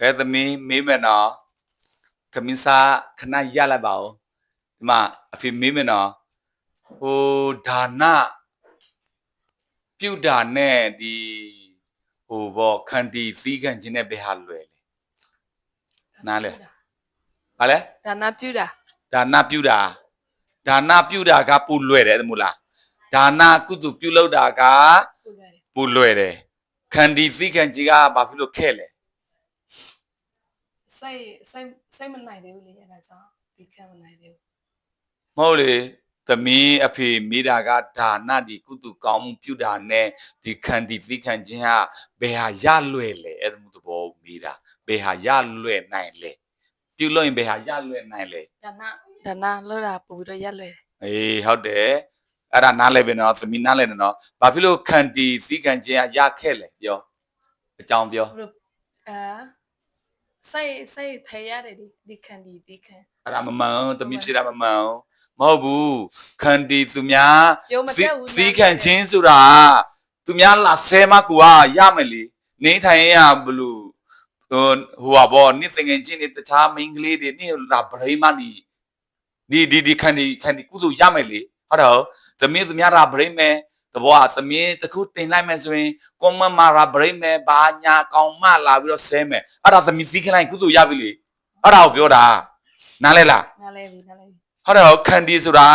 ကဲသမီးမေးမယ်နော်သမီးစားခဏရလိုက်ပါဦးဒီမှာအဖေမေးမယ်နော်ဟိုဒါနပြုတ်တာနဲ့ဒီဟိုဘောခန္တီသီးခံခြင်းနဲ့ဘယ်ဟာလွယ်လဲနားလဲဟာလဲဒါနာပြူတာဒါနပြုတ်တာဒါနပြုတ်တာကပူလွယ်တယ်သမီးလားဒါနကုသိုလ်ပြုတ်လောက်တာကဟုတ်တယ်ပူလွယ်တယ်ခန္တီသီးခံခြင်းကဘာဖြစ်လို့ခဲ့လဲ စိတ်စိတ်စိတ်မနိုင်သေးဘူးလေအဲဒါကြောင့်ဒီခံမနိုင်သေးဘူးမဟုတ်လေသမီးအဖေမိတာကဒါနဒီကုသကောင်းမှုပြုတာနဲ့ဒီခန္တီသီးခံခြင်းဟာဘယ်ဟာရလွယ်လဲအဲ့ဒါမျိုးသဘောမိတာဘယ်ဟာရလွယ်နိုင်လဲပြုလို့ရင်ဘယ်ဟာရလွယ်နိုင်လဲဒါနာဒါနာလောက်တာပို့ပြီးတော့ရက်လွယ်တယ်အေးဟုတ်တယ်အဲ့ဒါနားလဲပဲနော်သမီးနားလဲနော်ဘာဖြစ်လို့ခန္တီသီးခံခြင်းဟာရခဲ့လဲပြောအကြောင်းပြောဘလို့အဲ စိတ်စိတ်ထဲရတယ်ဒီဒီခံဒီဒီခံအဲ့ဒါမမှန်ဘူးသမီးဖြစ်တာမမှန်ဘူးမဟုတ်ဘူးခန္တီသူများရုံမတက်ဘူးသီးခံချင်းဆိုတာသူများလာဆဲမကူကရမယ်လေနေထိုင်ရဘလူဟိုဟိုပါဘောနေသင်ငယ်ချင်းနေတခြားမိန်းကလေးတွေနေလာဗရိမနီဒီဒီဒီခန္ဒီခန္ဒီကုသိုလ်ရမယ်လေဟုတ်တော့သမီးသူများရာဗရိမဲ တဘောကသမီးတစ်ခုတင်လိုက်မယ်ဆိုရင်ကွန်မမာရာဗရိမဲဘာညာကောင်မလာပြီးတော့ဆဲမယ်အဲ့ဒါသမီးသီးခလိုက်ကုသိုလ်ရပြီလေအဲ့ဒါကိုပြောတာနားလဲလားနားလဲပြီနားလဲပြီဟုတ်တယ်ခန္တီဆိုတာ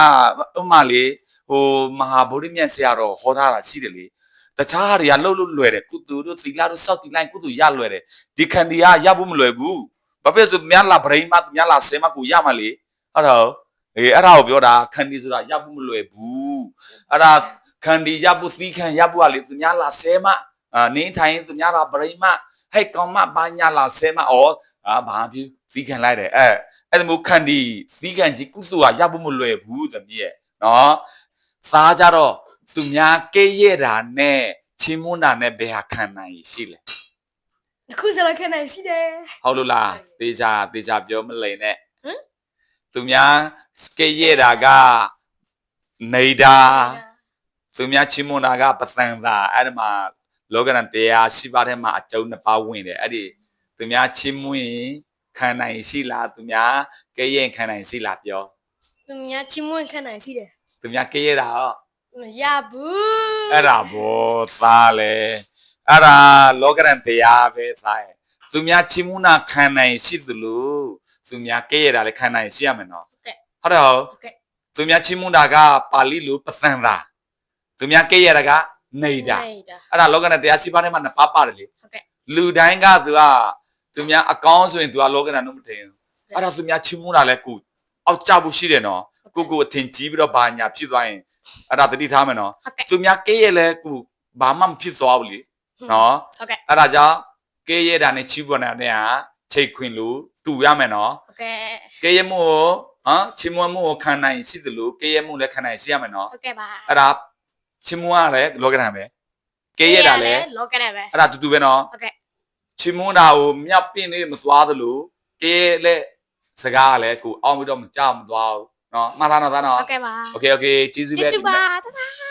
ဥမာလေဟိုမဟာဗုဒ္ဓမြတ်ဆရာတော်ဟောထားတာရှိတယ်လေတခြားဟာတွေကလှုပ်လို့လွယ်တယ်ကုတူတို့သီလတို့စောက်တီလိုက်ကုတူရလွယ်တယ်ဒီခန္တီကရဖို့မလွယ်ဘူးဘာဖြစ်လို့မြတ်လာဗရိမတ်မြတ်လာဆဲမကိုရမှာလေဟုတ်တော့အေးအဲ့ဒါကိုပြောတာခန္တီဆိုတာရဖို့မလွယ်ဘူးအဲ့ဒါ ခန္တီရဖို့သီးခံရဖို့ကလေသူများလာဆဲမအာနင်းထိုင်သူများလာဗရိမတ်ဟဲ့ကောင်မဘာညာလာဆဲမဩအာဘာဖြစ်သီးခံလိုက်တယ်အဲအဲ့ဒါမျိုးခန္တီသီးခံကြီးကုသိုလ်ကရဖို့မလွယ်ဘူးသမီးရဲ့နော်သားကြတော့သူများကဲ့ရဲ့တာနဲ့ချင်းမွန်းတာနဲ့ဘယ်ဟာခံနိုင်ရှိလဲအခုစလခံနိုင်စီတယ်ဟုတ်လို့လားသေချာသေချာပြောမလိမ့်နဲ့ဟမ်သူများကဲ့ရဲ့တာကနေတာ သူများချင်းမွန်းတာကပသံသာအဲ့ဒါမှာလောကရန်တရားရှိပါတဲ့မှာအကျုံးနှစ်ပါးဝင်တယ်အဲ့ဒီသူများချင်းမွန်းရင်ခံနိုင်ရှိလားသူများကဲ့ရဲ့ခံနိုင်ရှိလားပြောသူများချင်းမွန်းခံနိုင်စီတယ်သူများကဲ့ရဲ့တာတော့မရဘူးအဲ့ဒါဘောသားလေအဲ့ဒါလောကရန်တရားပဲသားရဲ့သူများချီးမူးနာခံနိုင်ရှိသလိုသူများကဲ့ရတာလည်းခံနိုင်ရှိရမယ်နော်ဟုတ်တယ်ဟုတ်သူများချီးမူးတာကပါဠိလိုပသံသာ သူများကဲ့ရတာကနေတာနေတာအဲ့ဒါလောကရန်တရားစီးပါးထဲမှာနှစ်ပါးပါတယ်လေဟုတ်ကဲ့လူတိုင်းကသူကသူများအကောင်းဆိုရင်သူကလောကရန်တော့မထင်ဘူးအဲ့ဒါသူများချီးမူးတာလည်းကိုအောက်ကြဖို့ရှိတယ်နော်ကိုကိုအထင်ကြီးပြီးတော့ဘာညာဖြစ်သွားရင်အဲ့ဒါတတိထားမယ်နော်ဟုတ်ကဲ့သူများကဲ့ရဲ့လဲကိုဘာမှမဖြစ်သွားဘူးလေနော်ဟုတ်ကဲ့အဲ့ဒါကြောင့်ကဲ့ရဲ့တာနဲ့ချီးပွားတာနဲ့ဟာချိန်ခွင်လို့တူရမယ်နော်ဟုတ်ကဲ့ကဲ့ရဲ့မှုကိုဟမ်ချီးမွမ်းမှုကိုခံနိုင်ရှိသလိုကဲ့ရဲ့မှုလည်းခံနိုင်ရှိရမယ်နော်ဟုတ်ကဲ့ပါအဲ့ဒါ ချီးမွမ်းရလဲလောကဓာတ်ပဲကဲ့ရဲ့တာလည်း လောကနဲ့ပဲ အဲ့ဒါတူတူပဲနော် ဟုတ်ကဲ့ ချီးမွမ်းတာကိုမြောက်ပြင်းနေမသွားသလိုကဲ့ရဲ့လက်စကားကလည်းကိုအောင်ပြီးတော့မကြောက်မသွားဘူးနော်မှားသားနော်သားနော် ဟုတ်ကဲ့ပါ โอเคโอเคကျေးဇူး ကျေး ပဲ ဇူးပါတဒါ